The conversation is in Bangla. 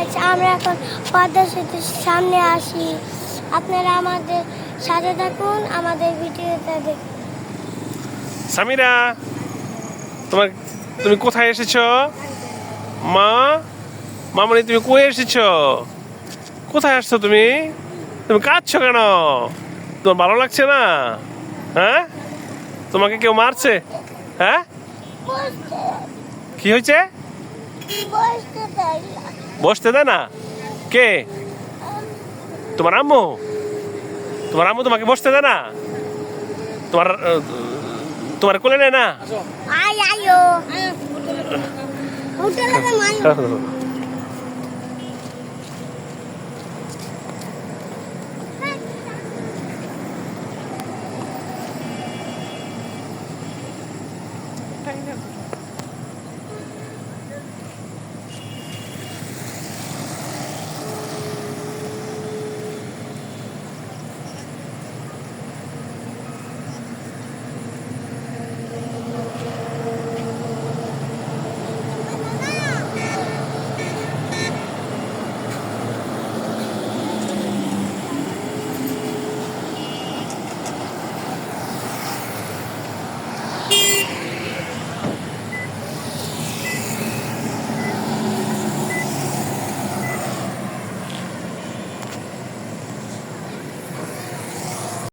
গাইস আমরা এখন পদ্মা সেতুর সামনে আসি। আপনারা আমাদের সাথে থাকুন আমাদের ভিডিওটা দেখুন সামিরা তোমার তুমি কোথায় এসেছ? মা মামনি তুমি কই এসেছ? কোথায় আসছো তুমি? তুমি কাঁদছো কেন? তোমার ভালো লাগছে না? হ্যাঁ? তোমাকে কেউ মারছে? হ্যাঁ? কি হয়েছে? বসতে দেয় না। কে? তোমার আম্মু? তোমার আম্মু তোমাকে বসতে দেয় না? তোমার তোমার কোলে নেয় না?